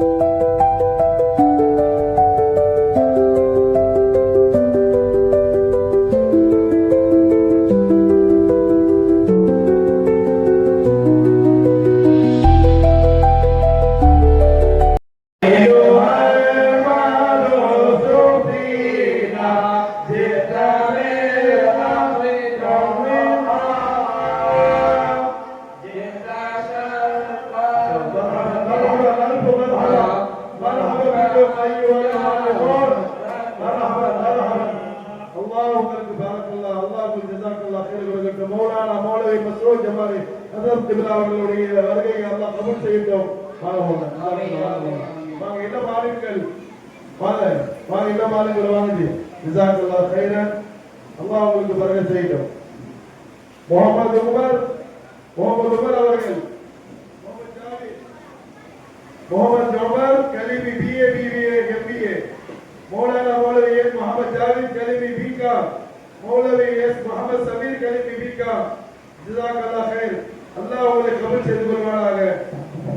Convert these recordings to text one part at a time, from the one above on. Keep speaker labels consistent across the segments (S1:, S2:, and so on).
S1: Thank you. கொஞ்சம் வாங்க வாங்க வாங்க என்ன பாருங்கள் வாங்க வாங்க என்ன பாருங்கள் வாங்க ஜிசாக்குல்லா கைரன். அல்லாஹ் உங்களுக்கு பரக செய்யட்டும். முகமது உமர் முகமது உமர் அவர்கள்.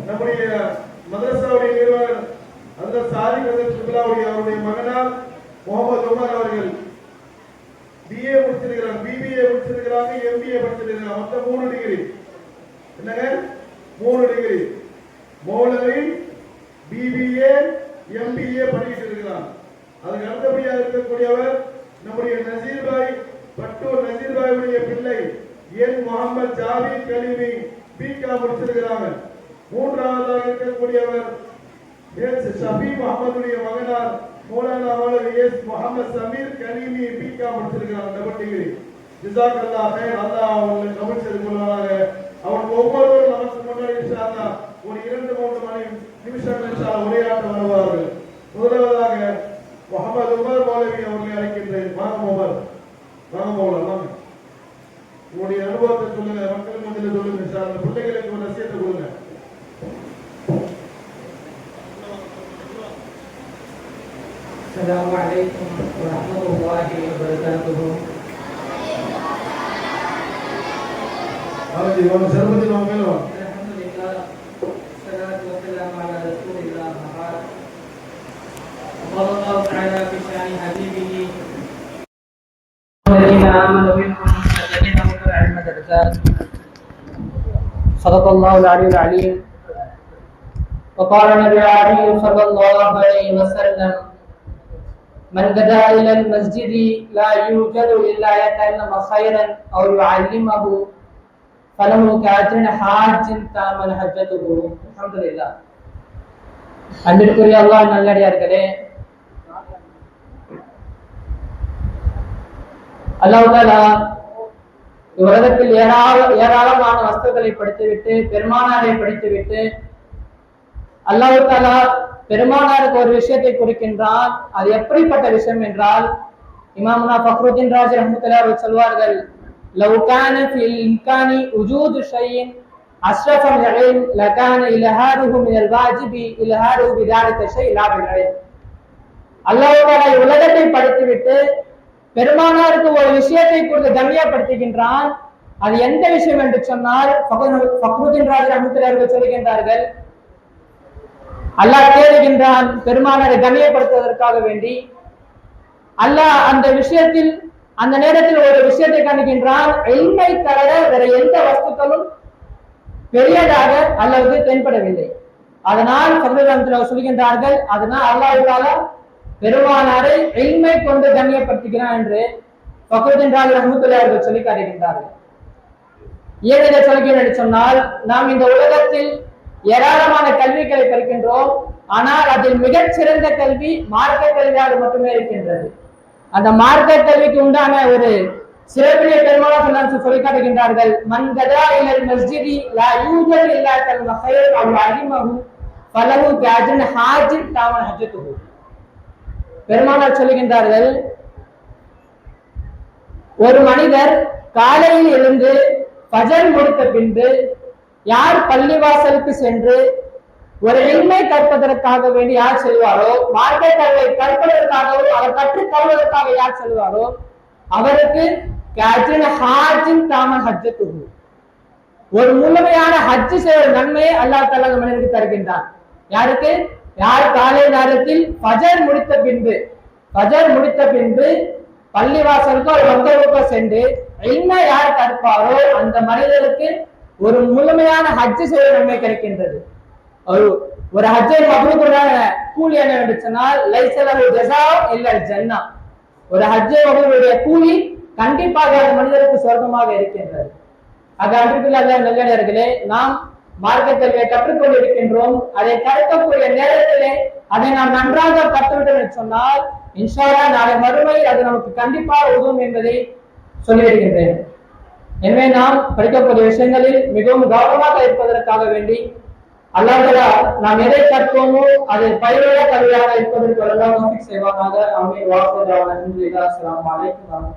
S1: நம்முடைய மதரசாவுடைய நிறுவனர் அந்த சாதி ஹசரத் சுப்லாவுடைய அவருடைய மகனார் முகமது உமர் அவர்கள் பிஏ முடிச்சிருக்கிறாங்க. பிபிஏ முடிச்சிருக்கிறாங்க எம்பிஏ படிச்சிருக்கிறாங்க. மொத்தம் மூணு டிகிரி என்னங்க? மூணு டிகிரி மௌலவி பிபிஏ எம்பிஏ பண்ணிட்டு இருக்கிறார் அதுக்கு அடுத்தபடியாக இருக்கக்கூடியவர் நம்முடைய நசீர் பாய் பட்டூர் நசீர் உடைய பிள்ளை என் முகமது ஜாவி கலிமி பிகா முடிச்சிருக்கிறாங்க. மூன்றாவதாக இருக்கக்கூடியவர் எஸ் ஷபி முகமதுடைய மகனார் மௌலானா எஸ் முகமது சமீர் கலீமி பிகா முடிச்சிருக்கிறாங்க டபுள் டிகிரி ஜிசாக் அல்லா கொள்வாராக ஒவ்வொருவரும் நமக்கு முன்னாடி ஒரு இரண்டு மூன்று மணி நிமிஷம் இன்ஷா அல்லாஹ் வருவார்கள். முதலாவதாக முகமது உமர் மௌலவி அவர்களை அழைக்கின்றேன். வாங்க உமர். வாங்க உங்களுடைய அனுபவத்தை சொல்லுங்க. மக்கள் மத்தியில் சொல்லுங்க
S2: السلام عليكم ورحمة الله وبركاته ಹೌದು ಇವಾಗ ಸರ್ವತಿ ನಾವು ಮೇಲುವ قال الله تعالى في شان حبيبه الذين امنوا منكم الذين اوتوا العلم درجات صدق الله العلي العليم وقال النبي عليه صلى الله عليه وسلم من غدا إلى المسجد لا يوجد إلا يتعلم خيرا أو يعلمه فله كأجر حاج تامن حجته الحمد لله அன்பிற்குரிய அல்லாஹ் நல்லடியார்களே அல்லாஹ் தாலா உலகத்தில் ஏராள ஏராளமான வஸ்துக்களை படித்துவிட்டு பெருமானாரை படித்துவிட்டு அல்லாஹ் தாலா பெருமானாருக்கு ஒரு விஷயத்தை குறிக்கின்றான் அது எப்படிப்பட்ட விஷயம் என்றால் இமாமுனா ஃபக்ருதீன் ராஜ் ரஹமத்துல்லா அவர்கள் சொல்வார்கள் லவ் கான ஃபில் இம்கானி உஜூது ஷையின் அஸ்ரஃப மின் லகான இலஹாருஹு மினல் வாஜிபி இலஹாரு பிதாலிக ஷை லா பில்இல்ம் அல்லாஹ் உலகத்தை படைத்துவிட்டு பெருமானாருக்கு ஒரு விஷயத்தை கொடுத்து கண்ணியப்படுத்துகின்றான். அது எந்த விஷயம் என்று சொன்னால் ஃபக்ருதீன் ராஜ் ரஹமத்துல்லா அவர்கள் சொல்கின்றார்கள் அல்லாஹ் தேடுகின்றான் பெருமானரை கண்ணியப்படுத்துவதற்காக வேண்டி. அல்லாஹ் அந்த விஷயத்தில் அந்த நேரத்தில் ஒரு விஷயத்தை காண்கின்றான் எல்மை தவிர வேற எந்த வஸ்துக்களும் பெரியதாக அல்லது தென்படவில்லை. அதனால் சதுரத்தில் சொல்கின்றார்கள் அதனால் அல்லாஹால பெருமானாரை எல்மை கொண்டு கண்ணியப்படுத்துகிறான் என்று பக்ருதீன் ராஜ் ரஹமத்துல்லா அவர்கள் சொல்லி காட்டுகின்றார்கள். ஏன் இதை சொல்கிறேன் என்று சொன்னால் நாம் இந்த உலகத்தில் ஏராளமான கல்விகளை படிக்கின்றோம். ஆனால் அதில் மிகச்சிறந்த கல்வி மார்க்க கல்வியாக மட்டுமே இருக்கின்றது. அந்த மார்க்க கல்விக்கு உண்டான ஒரு சிறப்பிலே பெருமாள் சொன்னார் சொல்லி காட்டுகின்றார்கள். மன் கதா மஸ்ஜிதி லா யூஜல் இல்லா கல் அவ் அலிமஹு ஹாஜின் தாமன் பெருமானார் சொல்லுகின்றார்கள் ஒரு மனிதர் காலையில் எழுந்து பஜர் முடித்த பின்பு யார் பள்ளிவாசலுக்கு சென்று ஒரு எளிமை கற்பதற்காக வேண்டி யார் செல்வாரோ மார்க்க கல்வை கற்பதற்காகவோ அவர் கற்றுக் கொள்வதற்காக யார் செல்வாரோ அவருக்கு ஹாஜின் ஒரு முழுமையான ஹஜ்ஜு செய்ய நன்மையை அல்லாஹ் தஆலா மனிதனுக்கு தருகின்றான். யாருக்கு? யார் காலை நேரத்தில் ஃபஜர் முடித்த பின்பு ஃபஜர் முடித்த பின்பு பள்ளிவாசலுக்கு ஒரு மக்தவுக்கு சென்று என்ன யார் கற்பாரோ அந்த மனிதருக்கு ஒரு முழுமையான ஹஜ் செய்ய நன்மை கிடைக்கின்றது. ஒரு ஒரு ஹஜ்ஜை மகளுக்குடான கூலி என்ன சொன்னால் லைசலகு ஜஸா இல்ல ஜன்னா. ஒரு ஹஜ்ஜை மகளுடைய கூலி கண்டிப்பாக அந்த மனிதருக்கு சொர்க்கமாக இருக்கின்றது. அது அன்றுக்குள்ள நல்லடியார்களே நாம் மார்க்கத்தில் கற்றுக்கொண்டிருக்கின்றோம். கற்றுக்கொண்டு இருக்கின்றோம் அதை கற்கக்கூடிய நேரத்திலே அதை நாம் நன்றாக கற்றுவிட்டோம் என்று சொன்னால் இன்ஷால்லா நாளை மறுமை அது நமக்கு கண்டிப்பாக உதவும் என்பதை சொல்லியிருக்கின்றேன் எனவே நாம் படிக்கக்கூடிய விஷயங்களில் மிகவும் கவனமாக இருப்பதற்காக வேண்டி அல்லாஹ் நாம் எதை கற்போமோ அது பயிரோட கல்வியாக இருப்பதற்கு எல்லாம் செய்வானாக அமீர் வாசல் அஸ்ஸலாமு அலைக்கும்